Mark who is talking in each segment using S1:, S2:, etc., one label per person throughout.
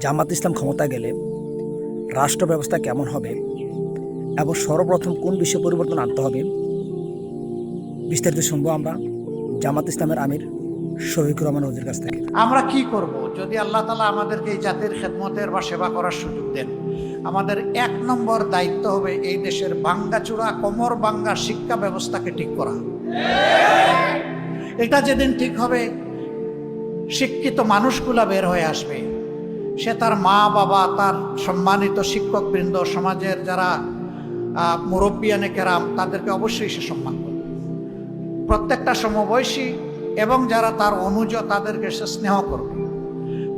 S1: জামাত ইসলাম ক্ষমতা গেলে রাষ্ট্র ব্যবস্থা কেমন হবে এবং সর্বপ্রথম কোন বিষয়ে পরিবর্তন আনতে হবে? বিস্তারিত শুনব আমরা জামাত ইসলামের আমির শফিকুর রহমান ওজির কাছ থেকে।
S2: আমরা কি করব? যদি আল্লাহ তালা আমাদেরকে এই জাতির খেদমতের বা সেবা করার সুযোগ দেন, আমাদের এক নম্বর দায়িত্ব হবে এই দেশের বাঙ্গাচূড়া কোমর বাঙ্গা শিক্ষা ব্যবস্থাকে ঠিক করা। এটা যেদিন ঠিক হবে, শিক্ষিত মানুষগুলা বের হয়ে আসবে। সে তার মা, বাবা, তার সম্মানিত শিক্ষকবৃন্দ, সমাজের যারা মুরব্বিয়ানে কেরাম, তাদেরকে অবশ্যই সে সম্মান করবে। প্রত্যেকটা সমবয়সী এবং যারা তার অনুজ, তাদেরকে সে স্নেহ করবে।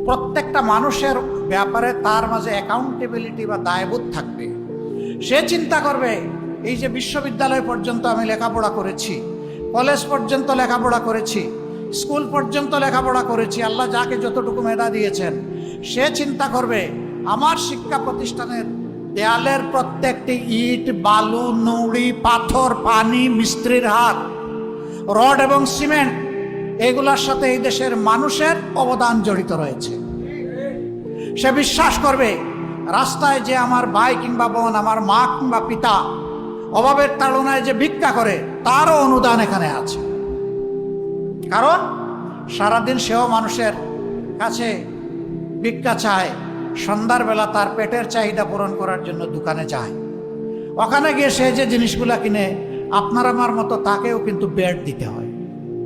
S2: প্রত্যেকটা মানুষের ব্যাপারে তার মাঝে অ্যাকাউন্টেবিলিটি বা দায়বোধ থাকবে। সে চিন্তা করবে, এই যে বিশ্ববিদ্যালয় পর্যন্ত আমি লেখাপড়া করেছি, কলেজ পর্যন্ত লেখাপড়া করেছি, স্কুল পর্যন্ত লেখাপড়া করেছি, আল্লাহ যাকে যতটুকু মেধা দিয়েছেন সে চিন্তা করবে, আমার শিক্ষা প্রতিষ্ঠানের দেয়ালের প্রত্যেকটি ইট, বালু, নুড়ি, পাথর, পানি, মিস্ত্রির হাত, রড এবং সিমেন্ট, এগুলোর সাথে এই দেশের মানুষের অবদান জড়িত রয়েছে। সে বিশ্বাস করবে, রাস্তায় যে আমার ভাই কিংবা বোন, আমার মা কিংবা পিতা, অভাবের তাড়নায় যে ভিক্ষা করে, তারও অনুদান এখানে আছে। কারণ সারাদিন সেও মানুষের কাছে ভিক্ষা চায়, সন্ধ্যার বেলা তার পেটের চাহিদা পূরণ করার জন্য দোকানে যায়। ওখানে গিয়ে সে যে জিনিসগুলা কিনে, আপনার আমার মতো তাকেও কিন্তু বেড দিতে হয়।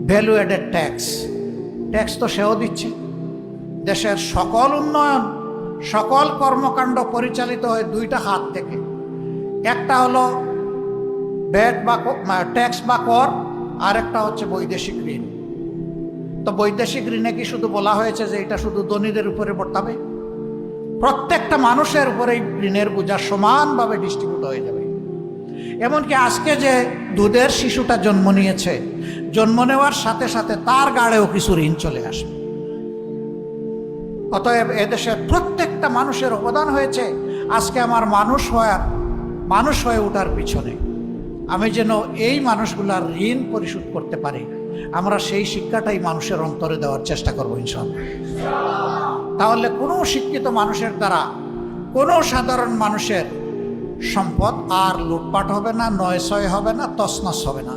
S2: ভ্যালু অ্যাডেড ট্যাক্স ট্যাক্স তো সেও দিচ্ছে। দেশের সকল উন্নয়ন, সকল কর্মকাণ্ড পরিচালিত হয় দুইটা হাত থেকে। একটা হলো ভ্যাট বা ট্যাক্স বা কর আর একটা হচ্ছে বৈদেশিক ঋণ। তো বৈদেশিক ঋণে কি শুধু বলা হয়েছে যে এটা শুধু ধনীদের উপরে বর্তাবে? প্রত্যেকটা মানুষের উপরে ঋণের বোঝা সমানভাবে ডিস্ট্রিবিউট হয়ে যাবে। এমনকি আজকে যে দুধের শিশুটা জন্ম নিয়েছে, জন্ম নেওয়ার সাথে সাথে তার গাড়েও কিছু ঋণ চলে আসবে। অতএব এদেশের প্রত্যেকটা মানুষের অবদান হয়েছে, আজকে আমার মানুষ হওয়ার, মানুষ হয়ে ওঠার পিছনে। আমি যেন এই মানুষগুলার ঋণ পরিশোধ করতে পারি। আমরা সেই শিক্ষাটাই মানুষের অন্তরে দেওয়ার চেষ্টা করব ইনশাল্লাহ তাহলে কোনো শিক্ষিত মানুষের দ্বারা কোনো সাধারণ মানুষের সম্পদ আর লুটপাট হবে না, নয়সয় হবে না তসনস হবে না।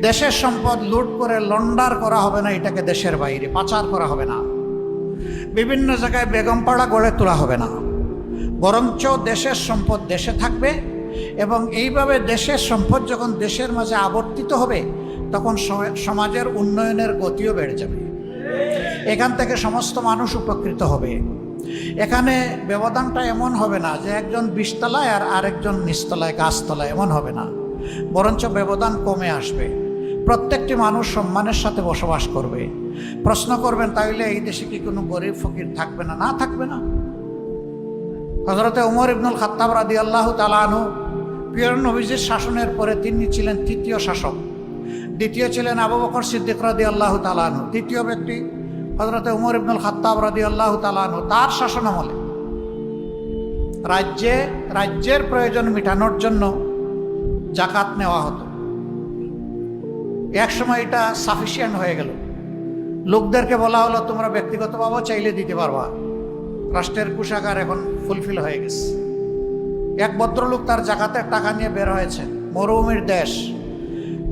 S2: দেশের সম্পদ লুট করে লন্ডার করা হবে না, এটাকে দেশের বাইরে পাচার করা হবে না। বিভিন্ন জায়গায় বেগমপাড়া গড়ে তোলা হবে না। বরঞ্চ দেশের সম্পদ দেশে থাকবে এবং এইভাবে দেশের সম্পদ যখন দেশের মাঝে আবর্তিত হবে তখন সম- সমাজের উন্নয়নের গতিও বেড়ে যাবে। এখান থেকে সমস্ত মানুষ উপকৃত হবে। এখানে ব্যবধানটা এমন হবে না যে একজন বিশতলায় আর আরেকজন নিচতলায়, গাছতলায় এমন হবে না। বরঞ্চ ব্যবধান কমে আসবে। প্রত্যেকটি মানুষ সম্মানের সাথে বসবাস করবে। প্রশ্ন করবেন, তাইলে এই দেশে কি কোনো গরিব ফকির থাকবে না? না থাকবে না। হজরতে উমর ইবনুল খাত্তাব রাদি আল্লাহ তালানহু পিয়র নবীজির শাসনের পরে তিনি ছিলেন তৃতীয় শাসক। দ্বিতীয় ছিলেন আবু বকর সিদ্দিক রাদি আল্লাহ তালানহু তৃতীয় ব্যক্তি হজরতে উমর ইবনুল খাত্তাব রাদি আল্লাহ তালানহু তার শাসন আমলে রাজ্যে, রাজ্যের প্রয়োজন মেটানোর জন্য জাকাত নেওয়া হতো। এক সময় এটা সাফিসিয়েন্ট হয়ে গেল। লোকদেরকে বলা হলো, তোমরা ব্যক্তিগতভাবেও চাইলে দিতে পারবা। রাষ্ট্রের কুষাগার এখন ফুলফিল হয়ে গেছে। এক ভদ্রলোক তার জাকাতের টাকা নিয়ে বের হয়েছে মরুভূমির দেশ।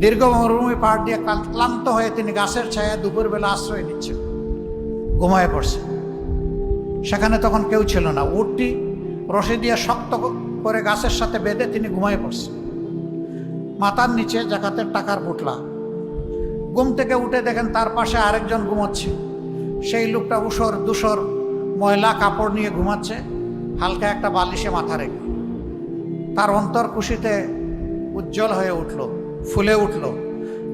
S2: দীর্ঘ মরুভূমি পাহাড় দিয়ে ক্লান্ত- হয়ে তিনি গাছের ছায়া দুপুরবেলা আশ্রয় নিচ্ছেন। ঘুমায় পড়ছে। সেখানে তখন কেউ ছিল না। উটটি রশি দিয়ে শক্ত করে গাছের সাথে বেঁধে তিনি ঘুমায় পড়ছে মাথার নিচে জাকাতের টাকার পুটলা ঘুম থেকে উঠে দেখেন তার পাশে আরেকজন ঘুমাচ্ছে। সেই লোকটা উসর দুসর ময়লা কাপড় নিয়ে ঘুমাচ্ছে, হালকা একটা বালিশে মাথা রেখে। তার অন্তর খুশিতে উজ্জ্বল হয়ে উঠল। ফুলে উঠল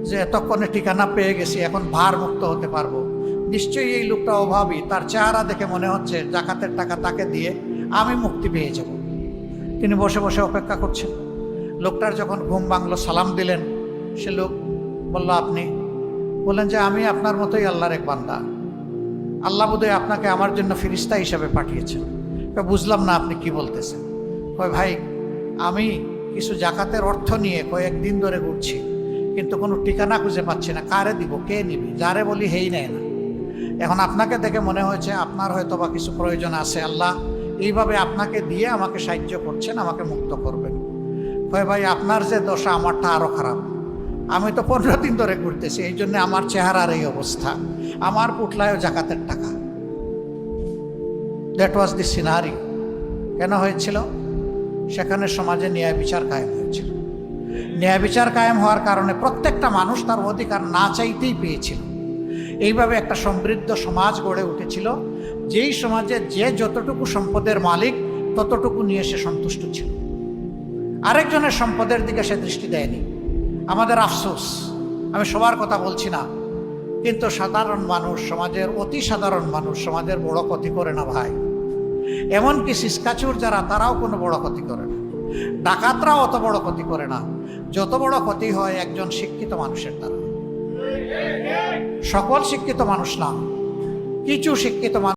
S2: যে এতক্ষণে ঠিকানা পেয়ে গেছি, এখন ভার মুক্ত হতে পারব। নিশ্চয়ই এই লোকটা অভাবী, তার চেহারা দেখে মনে হচ্ছে জাকাতের টাকা তাকে দিয়ে আমি মুক্তি পেয়ে যাব। তিনি বসে বসে অপেক্ষা করছেন। লোকটার যখন ঘুম বাংলো সালাম দিলেন। সে লোক বলল, আপনি বললেন যে আমি আপনার মতোই আল্লাহর এক বান্দা। আল্লাহ বোধহয় আপনাকে আমার জন্য ফিরিস্তা হিসাবে পাঠিয়েছেন। বুঝলাম না আপনি কি বলতেছেন। ভাই, আমি কিছু জাকাতের অর্থ নিয়ে কয়েকদিন ধরে ঘুরছি, কিন্তু কোনো ঠিকানা খুঁজে পাচ্ছি না। কারে দিব, কে নিবি? যারে বলি হেই নেয় না। এখন আপনাকে দেখে মনে হয়েছে আপনার হয়তো বা কিছু প্রয়োজন আছে। আল্লাহ এইভাবে আপনাকে দিয়ে আমাকে সাহায্য করছেন, আমাকে মুক্ত করবেন। কয় ভাই, আপনার যে দশা আমারটা আরও খারাপ। আমি তো পনেরো দিন ধরে ঘুরতেছি, এই জন্য আমার চেহারার এই অবস্থা। আমার পুটলায়ও জাকাতের টাকা। দ্যাট ওয়াজ দি সিনারি কেন হয়েছিল? সেখানে সমাজে ন্যায় বিচার কায়েম হয়েছিল। ন্যায় বিচার কায়েম হওয়ার কারণে প্রত্যেকটা মানুষ তার অধিকার না চাইতেই পেয়েছিল। এইভাবে একটা সমৃদ্ধ সমাজ গড়ে উঠেছিল, যেই সমাজে যে যতটুকু সম্পদের মালিক, ততটুকু নিয়ে সে সন্তুষ্ট ছিল। আরেকজনের সম্পদের দিকে সে দৃষ্টি দেয়নি। আমাদের আফসোস, আমি সবার কথা বলছি না, কিন্তু সাধারণ মানুষ, সমাজের অতি সাধারণ মানুষ, সমাজের বড় ক্ষতি করে না ভাই। এমনকি সিসকাচুর যারা, তারাও কোনো বড় ক্ষতি করে না। ডাকাতরাও অত বড় ক্ষতি করে না। যত বড় ক্ষতি হয় একজন শিক্ষিত মানুষের দ্বারা। সকল শিক্ষিত মানুষ না। কিছু শিক্ষিত মানুষ